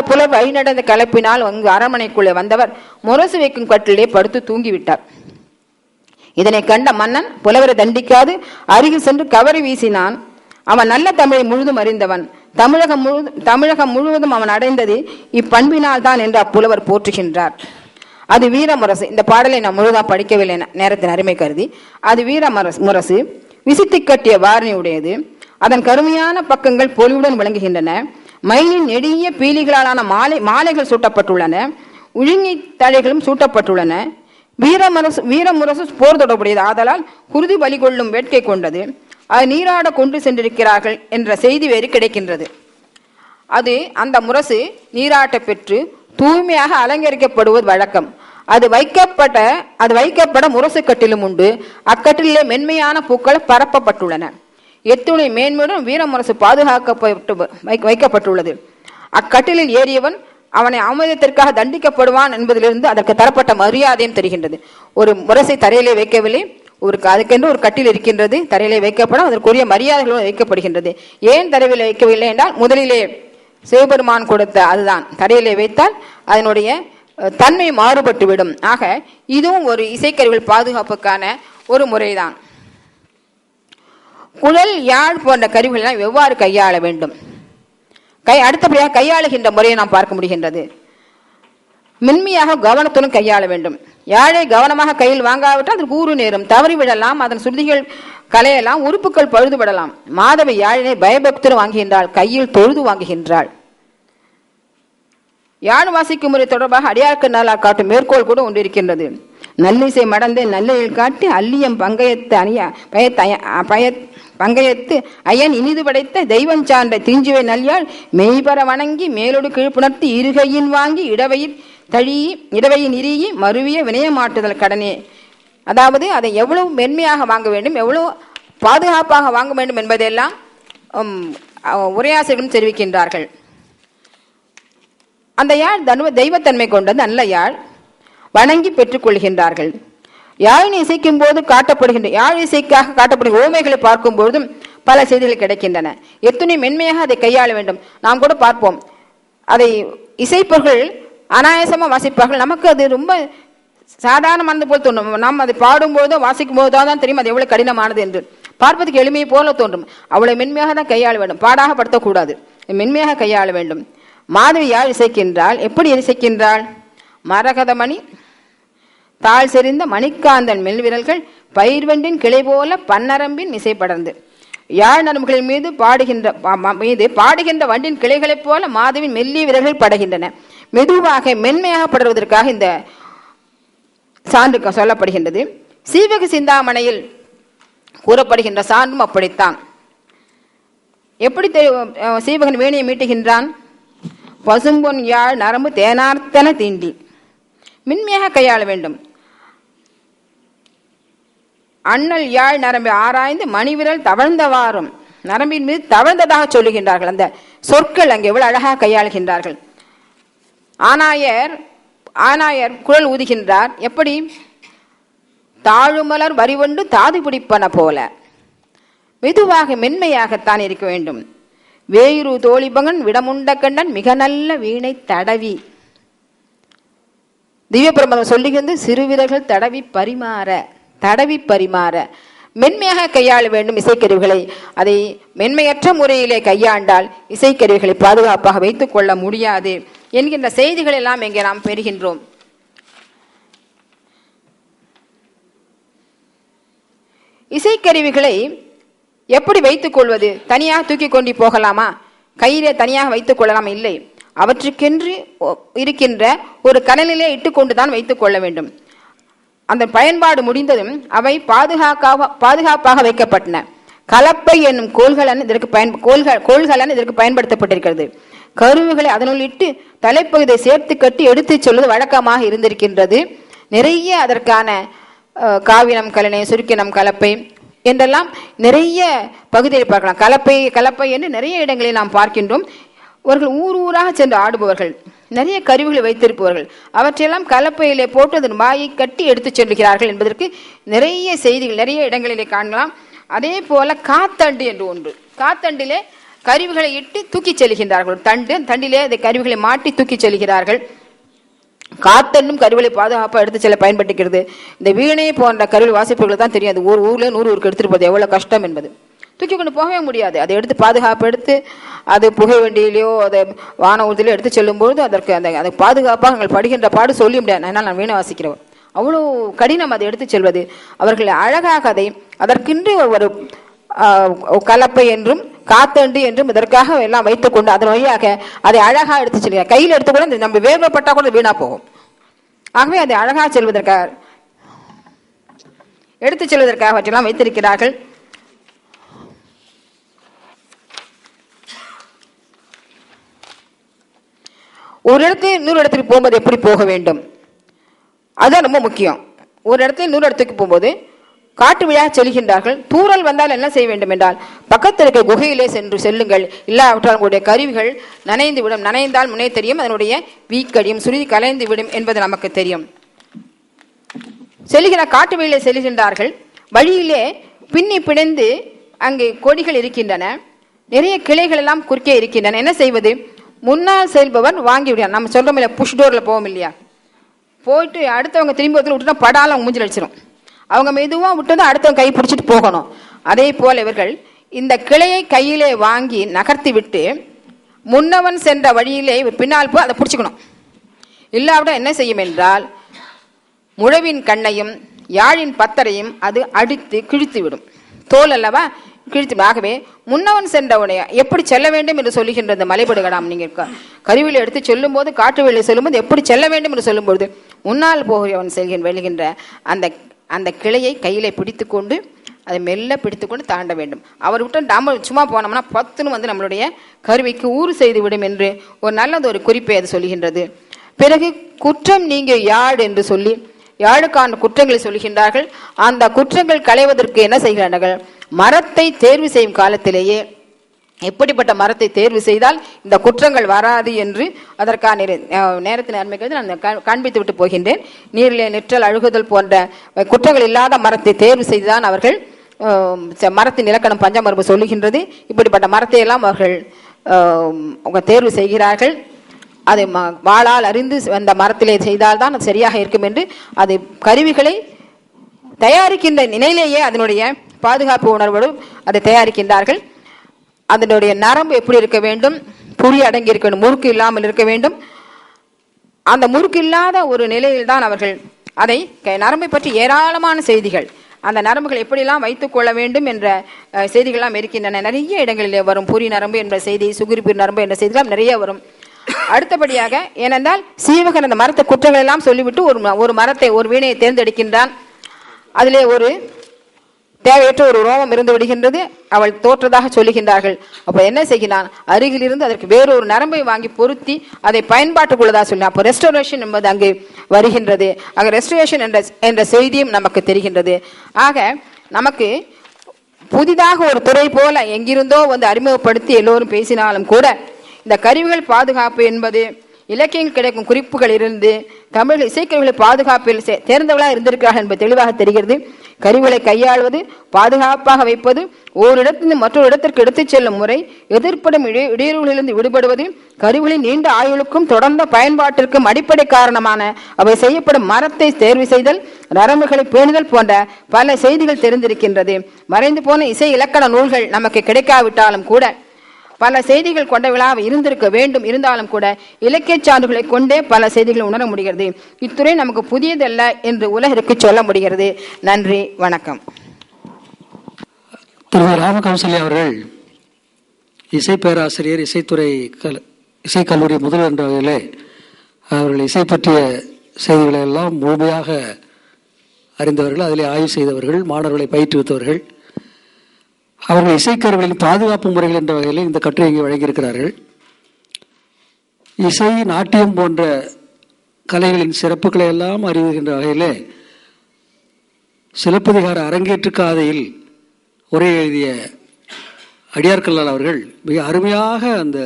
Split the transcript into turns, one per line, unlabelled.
அந்த வழி வழிநடந்த கலப்பினால் அங்கு அரண்மனைக்குள்ளே வந்தவர் முரசு வைக்கும் கட்டிலே படுத்து தூங்கிவிட்டார். இதனை கண்ட மன்னன் புலவரை தண்டிக்காது அருகில் சென்று கவரி வீசினான். அவன் நல்ல தமிழை முழுதும் அறிந்தவன். தமிழகம் முழு தமிழகம் முழுவதும் அவன் அடைந்தது இப்பண்பினால் தான் என்று அப்புலவர் போற்றுகின்றார். அது வீரமுரசு இந்த பாடலை நான் முழுதாக படிக்கவில்லை நேரத்தின் அருமை கருதி. அது வீரமரசு முரசு. விசித்து கட்டிய வாரணி உடையது அதன் கருமையான பக்கங்கள் பொலிவுடன் விளங்குகின்றன. மயிலின் நெடிய பீலிகளாலான மாலை மாலைகள் சூட்டப்பட்டுள்ளன. உழுங்கி தழைகளும் சூட்டப்பட்டுள்ளன. வீரமரசு வீரமுரசு போர் தொடர்புடையது ஆதலால் குருதி பலி கொள்ளும் வேட்கை கொண்டது. அது நீராட கொண்டு சென்றிருக்கிறார்கள் என்ற செய்தி வேறு கிடைக்கின்றது. அது அந்த முரசு நீராட்ட பெற்று தூய்மையாக அலங்கரிக்கப்படுவது வழக்கம். அது வைக்கப்பட்ட அது வைக்கப்பட முரசு கட்டிலும் உண்டு. அக்கட்டிலே மென்மையான பூக்கள் பரப்பப்பட்டுள்ளன. எத்துணை மேன்மையுடன் வீரமுரசு பாதுகாக்கப்பட்டு வை- வைக்கப்பட்டுள்ளது. அக்கட்டிலில் ஏறியவன் அவனை அவமதித்திற்காக தண்டிக்கப்படுவான் என்பதிலிருந்து அதற்கு தரப்பட்ட மரியாதையும் தெரிகின்றது. ஒரு முரசை தரையிலே வைக்கவில்லை. ஒரு அதுக்கென்று ஒரு கட்டில் இருக்கின்றது. தரையிலே வைக்கப்படும். அதற்குரிய மரியாதைகளும் வைக்கப்படுகின்றது. ஏன் தரையிலே வைக்கவில்லை என்றால் முதலிலே சிவபெருமான் கொடுத்த அதுதான். தரையிலே வைத்தால் அதனுடைய தன்மை மாறுபட்டுவிடும். ஆக இதுவும் ஒரு இசைக்கருவிகள் பாதுகாப்புக்கான ஒரு முறைதான். குழல் யாழ் போன்ற கருவிகளை எவ்வாறு கையாள வேண்டும்? கை அடுத்தபடியாக கையாளுகின்ற முறையை நாம் பார்க்க முடிகின்றது. மென்மையாக கவனத்துடன் கையாள வேண்டும். யாழை கவனமாக கையில் வாங்காவிட்டால் அதற்கு ஊறு நேரும். தவறிவிடலாம் அதன் சுருதிகள் கலையெல்லாம் உறுப்புகள் பழுதுபடலாம் மாதவி யாழினை பயபக்தர் வாங்குகின்றாள் கையில் தொழுது வாங்குகின்றாள். யாழ் வாசிக்கும் முறை தொடர்பாக அடியாருக்கு நாளாக காட்டும் மேற்கோள் கூட ஒன்று இருக்கின்றது. நல்லிசை மடந்து நல்லையில் காட்டி அல்லியம் பங்கயத்து அணிய பயத்தய பயத் பய பங்கயத்து அயன் இனிது படைத்த தெய்வம் சார்ந்த திஞ்சுவை நல்யாள் மெய்பர வணங்கி மேலோடு கீழ்ப்புணர்த்தி இருகையின் வாங்கி இடவையில் தழி இடவையின் இறுகி மருவிய வினயமாட்டுதல் கடனே. அதாவது அதை எவ்வளவு மென்மையாக வாங்க வேண்டும் எவ்வளவு பாதுகாப்பாக வாங்க வேண்டும் என்பதையெல்லாம் உரையாசிரியரும் தெரிவிக்கின்றார்கள். அந்த யாழ் தனுவ தெய்வத்தன்மை கொண்டது நல்ல யாழ் வணங்கி பெற்றுக்கொள்கின்றார்கள். யாழினை இசைக்கும் போது காட்டப்படுகின்ற யாழ் இசைக்காக காட்டப்படும் ஓமைகளை பார்க்கும் பொழுதும் பல செய்திகள் கிடைக்கின்றன. எத்தனை மென்மையாக அதை கையாள வேண்டும். நாம் கூட பார்ப்போம். அதை இசைப்பவர்கள் அனாயாசமாக வாசிப்பார்கள். நமக்கு அது ரொம்ப சாதாரணமானது போல் தோன்றும். நாம் அதை பாடும்போதோ வாசிக்கும் போதோ தான் தெரியும். அது எவ்வளோ கடினமானது என்று. பார்ப்பதற்கு எளிமையை போல தோன்றும். அவ்வளோ மென்மையாக தான் கையாள வேண்டும். பாடாக படுத்தக்கூடாது. மென்மையாக கையாள வேண்டும். மாதவி யாழ் இசைக்கின்றாள். எப்படி இசைக்கின்றாள்? மரகதமணி தாழ் செறிந்த மணிக்காந்தன் மெல்விரல்கள் பயிர்வண்டின் கிளை போல பன்னரம்பின் இசை படர்ந்து. யாழ் நரம்புகளின் மீது பாடுகின்ற மீது பாடுகின்ற வண்டின் கிளைகளைப் போல மாதவின் மெல்லிய விரல்கள் படுகின்றன. மெதுவாக மென்மையாக படுவதற்காக இந்த சான்று க- சொல்லப்படுகின்றது. சீவக சிந்தாமணையில் கூறப்படுகின்ற சான்றும் அப்படித்தான். எப்படி தெ- சீவகன் வேணியை மீட்டுகின்றான்? பசும்பொன் யாழ் நரம்பு தேனார்த்தன தீண்டி. மின்மையாக கையாள வேண்டும். அண்ணல் யாழ் நரம்பை ஆராய்ந்து மணிவிரல் தவழ்ந்தவாறும் நரம்பின் மீது தவழ்ந்ததாக சொல்லுகின்றார்கள். அந்த சொற்கள் அங்கே எவ்வளவு அழகாக கையாளுகின்றார்கள். ஆனாயர் ஆனாயர் குரல் ஊதுகின்றார். எப்படி? தாழுமலர் வரிவொண்டு தாது பிடிப்பன போல. மெதுவாக மென்மையாகத்தான் இருக்க வேண்டும். வேயுரு தோழிபகன் விடமுண்ட கண்டன் மிக நல்ல வீணை தடவி. திவ்யபிரமதம் சொல்லுகின்ற சிறுவிரல்கள் தடவி பரிமாற. தடவி பரிமாற. மென்மையாக கையாள வேண்டும் இசைக்கருவிகளை. அதை மென்மையற்ற முறையிலே கையாண்டால் இசைக்கருவிகளை பாதுகாப்பாக வைத்துக் கொள்ள முடியாது என்கின்ற செய்திகள் எல்லாம் இங்கே நாம் பெறுகின்றோம். இசைக்கருவிகளை எப்படி வைத்துக் கொள்வது? தனியாக தூக்கி கொண்டு போகலாமா? கையிலே தனியாக வைத்துக் கொள்ளலாம்? இல்லை. அவற்றுக்கென்று ஒ- இருக்கின்ற ஒரு கனலிலே இட்டுக்கொண்டு தான் வைத்துக் கொள்ள வேண்டும். அந்த பயன்பாடு முடிந்ததும் அவை பாதுகாக்காக பாதுகாப்பாக வைக்கப்பட்டன. கலப்பை என்னும் கோள்களன் இதற்கு பயன் கோள்கள் கோள்களன் இதற்கு பயன்படுத்தப்பட்டிருக்கிறது. கருவுகளை அதனுள் இட்டு தலைப்பகுதியை சேர்த்து கட்டி எடுத்துச் சொல்வது வழக்கமாக இருந்திருக்கின்றது. நிறைய அதற்கான காவினம் கலனை சுருக்கினம் கலப்பை என்றெல்லாம் நிறைய பகுதியில் பார்க்கலாம். கலப்பை கலப்பை என்று நிறைய இடங்களில் நாம் பார்க்கின்றோம். அவர்கள் ஊர் ஊராக சென்று ஆடுபவர்கள். நிறைய கருவிகளை வைத்திருப்பவர்கள். அவற்றையெல்லாம் கலப்பையிலே போட்டு அதன் வாயை கட்டி எடுத்துச் செல்கிறார்கள் என்பதற்கு நிறைய செய்திகள் நிறைய இடங்களிலே காணலாம். அதே போல காத்தண்டு என்று ஒன்று. காத்தண்டிலே கருவிகளை இட்டு தூக்கிச் செல்கின்றார்கள். தண்டு தண்டிலே அந்த கருவிகளை மாட்டி தூக்கிச் செல்கிறார்கள். காத்தென்னும் கருவிகளை பாதுகாப்பாக எடுத்து செல்ல பயன்படுத்திக்கிறது இந்த வீணை போன்ற கருவி வாசிப்புகள் தான் தெரியும். அது ஒரு ஊர்ல நூறு ஊருக்கு எடுத்துட்டு போகுது எவ்வளவு கஷ்டம் என்பது. தூக்கி கொண்டு போகவே முடியாது. அதை எடுத்து பாதுகாப்பு எடுத்து அது புகை வண்டியிலையோ அதை வான ஊர்தியிலோ எடுத்து செல்லும்பொழுது அதற்கு அந்த அதை பாதுகாப்பாக நாங்கள் படுகின்ற பாடு சொல்லி முடியாது. என்னால் நான் வீணை வாசிக்கிறவர் அவ்வளோ கடினம் அதை எடுத்து செல்வது. அவர்கள் அழகாக அதை அதற்கென்று ஒரு கலப்பை என்றும் காத்தண்டு என்றும் இதற்காக எல்லாம் வைத்துக்கொண்டு அதன் வழியாக அதை அழகாக எடுத்து செல்கிறார். கையில் எடுத்துக்கூட இந்த நம்ம வேர்வைப்பட்டால் கூட வீணாக போகும். ஆகவே அதை அழகாக செல்வதற்காக எடுத்து செல்வதற்காக அவற்றெல்லாம் வைத்திருக்கிறார்கள். ஒரு இடத்துல இன்னொரு இடத்துக்கு போகும்போது எப்படி போக வேண்டும்? அதுதான் ரொம்ப முக்கியம். ஒரு இடத்துல இன்னொரு இடத்துக்கு போகும்போது காட்டு விழா செல்கின்றார்கள். தூரல் வந்தால் என்ன செய்ய வேண்டும் என்றால் பக்கத்தில் இருக்க குகையிலே சென்று செல்லுங்கள். இல்லாவிட்டால் உங்களுடைய கருவிகள் நனைந்து விடும். நனைந்தால் முன்னே தெரியும் அதனுடைய வீக்கடியும் சுருதி கலைந்து விடும் என்பது நமக்கு தெரியும். செல்கிற காட்டு வழியிலே செல்கின்றார்கள். வழியிலே பின்னி பிணைந்து அங்கே கொடிகள் இருக்கின்றன. நிறைய கிளைகள் எல்லாம் குறுக்கே இருக்கின்றன. என்ன செய்வது? முன்னால் செல்பவன் வாங்கி விடுவார் நம்ம சொல்கிறோம் இல்லையா புஷ் டோரில் போவோம் இல்லையா? போயிட்டு அடுத்தவங்க திரும்பி ஒருத்தர் விட்டுட்டா படால அவங்க மூஞ்சில் அடிச்சிடும் அவங்க மெதுவாக விட்டதும் அடுத்தவங்க கை பிடிச்சிட்டு போகணும். அதே போல் இவர்கள் இந்த கிளையை கையிலே வாங்கி நகர்த்தி விட்டு முன்னவன் சென்ற வழியிலே இவர் பின்னால் போய் அதை பிடிச்சிக்கணும். இல்லாவிட என்ன செய்யும் என்றால் முழவின் கண்ணையும் யாழின் பத்தரையும் அது அடித்து கிழித்து விடும். தோல் அல்லவா? கிழித்து ஆகவே முன்னவன் சென்றவனைய எப்படி செல்ல வேண்டும் என்று சொல்லுகின்ற இந்த மலைபடுகடாம் நீங்கள் கருவியில் எடுத்து செல்லும்போது காட்டு வெளியில் செல்லும்போது எப்படி செல்ல வேண்டும் என்று சொல்லும்பொழுது முன்னால் போகிறவன் செல்கின்ற வெளிகின்ற அந்த அந்த கிளையை கையிலே பிடித்துக்கொண்டு அதை மெல்ல பிடித்துக்கொண்டு தாண்ட வேண்டும். அவர் விட்டு நம்ம சும்மா போனோம்னா பத்துன்னு வந்து நம்மளுடைய கருவிக்கு ஊறு செய்து விடும் என்று ஒரு நல்லது ஒரு குறிப்பை அது சொல்லுகின்றது. பிறகு குற்றம் நீங்க யாழ் என்று சொல்லி யாழுக்கான குற்றங்களை சொல்கின்றார்கள். அந்த குற்றங்கள் களைவதற்கு என்ன செய்கிறார்கள் மரத்தை தேர்வு செய்யும் காலத்திலேயே எப்படிப்பட்ட மரத்தை தேர்வு செய்தால் இந்த குற்றங்கள் வராது என்று அதற்கான நேர- நேரத்தின் நன்மைகள் நான் காண்பித்து விட்டு போகின்றேன். நீரிலே நிற்றல் அழுகுதல் போன்ற குற்றங்கள் இல்லாத மரத்தை தேர்வு செய்துதான் அவர்கள் மரத்தின் இலக்கணம் பஞ்சமரபு சொல்லுகின்றது. இப்படிப்பட்ட மரத்தை எல்லாம் அவர்கள் தேர்வு செய்கிறார்கள். அதை ம- வாளால் அறிந்து அந்த மரத்திலே செய்தால்தான் அது சரியாக இருக்கும் என்று அது கருவிகளை தயாரிக்கின்ற நிலையிலேயே அதனுடைய பாதுகாப்பு உணர்வோடு அதை தயாரிக்கின்றார்கள். அதனுடைய நரம்பு எப்படி இருக்க வேண்டும்? புரி அடங்கி இருக்க வேண்டும் முறுக்கு இல்லாமல் இருக்க வேண்டும். அந்த முறுக்கு இல்லாத ஒரு நிலையில் தான் அவர்கள் அதை நரம்பை பற்றி ஏராளமான செய்திகள் அந்த நரம்புகள் எப்படியெல்லாம் வைத்துக் கொள்ள வேண்டும் என்ற செய்திகள்லாம் இருக்கின்றன. நிறைய இடங்களிலே வரும் புரி நரம்பு என்ற செய்தி சுகுரிப்பு நரம்பு என்ற செய்திகள் நிறைய வரும். அடுத்தபடியாக ஏனென்றால் சீவகன் அந்த மரத்தை குற்றங்கள் எல்லாம் சொல்லிவிட்டு ஒரு ம- ஒரு மரத்தை ஒரு வீணையை தேர்ந்தெடுக்கின்றான். அதிலே ஒரு தேவையற்ற ஒரு ரோமம் இருந்து விடுகின்றது. அவள் தோற்றதாக சொல்லுகின்றார்கள். அப்போ என்ன செய்கிறான்? அருகில் இருந்து அதற்கு வேறொரு நரம்பை வாங்கி பொருத்தி அதை பயன்பாட்டுக்குள்ளதாக சொல்லி அப்போ ரெஸ்டோரேஷன் என்பது அங்கு வருகின்றது. அங்கே ரெஸ்டரேஷன் என்ற என்ற செய்தியும் நமக்கு தெரிகின்றது. ஆக நமக்கு புதிதாக ஒரு துறை போல எங்கிருந்தோ வந்து அறிமுகப்படுத்தி எல்லோரும் பேசினாலும் கூட இந்த கருவிகள் பாதுகாப்பு என்பது இலக்கியங்கள் கிடைக்கும் குறிப்புகள் இருந்து தமிழ் இசைக்கருவிகளை பாதுகாப்பில் சே- தேர்ந்தவர்களாக இருந்திருக்கிறார்கள் என்பது தெளிவாக தெரிகிறது. கருவிகளை கையாள்வது பாதுகாப்பாக வைப்பது ஓரிடத்திலிருந்து மற்றொரு இடத்திற்கு எடுத்துச் செல்லும் முறை எதிர்ப்படும் இடை இடையூறுகளிலிருந்து விடுபடுவது கருவிகளின் நீண்ட ஆயுளுக்கும் தொடர்ந்த பயன்பாட்டிற்கும் அடிப்படை காரணமான அவை செய்யப்படும் மரத்தை தேர்வு செய்தல் நரம்புகளை பேணுதல் போன்ற பல செய்திகள் தெரிந்திருக்கின்றது. மறைந்து போன இசை இலக்கண நூல்கள் நமக்கு கிடைக்காவிட்டாலும் கூட பல செய்திகள் கொண்ட விழாவை இருந்திருக்க வேண்டும். இருந்தாலும் கூட இலக்கிய சான்றுகளை கொண்டே பல செய்திகளை உணர முடிகிறது. இத்துறை நமக்கு புதியதல்ல என்று உலகிற்கு சொல்ல முடிகிறது. நன்றி வணக்கம்.
திருமதி ராமகம்சலி அவர்கள் இசை பேராசிரியர் இசைத்துறை கல் இசை கல்லூரி முதல்வர் என்ற வகையிலே அவர்கள் இசை பற்றிய செய்திகளை எல்லாம் முழுமையாக அறிந்தவர்கள் அதிலே ஆய்வு செய்தவர்கள் மாணவர்களை பயிற்றுவித்தவர்கள். அவர்கள் இசைக்கருவிகளின் பாதுகாப்பு முறைகள் என்ற வகையில் இந்த கட்டுரை இங்கே வழங்கியிருக்கிறார்கள். இசை நாட்டியம் போன்ற கலைகளின் சிறப்புகளை எல்லாம் அறிவுகின்ற வகையில் சிலப்பதிகார அரங்கேற்று காதையில் உரை எழுதிய அடியார்கல்லால் அவர்கள் மிக அருமையாக அந்த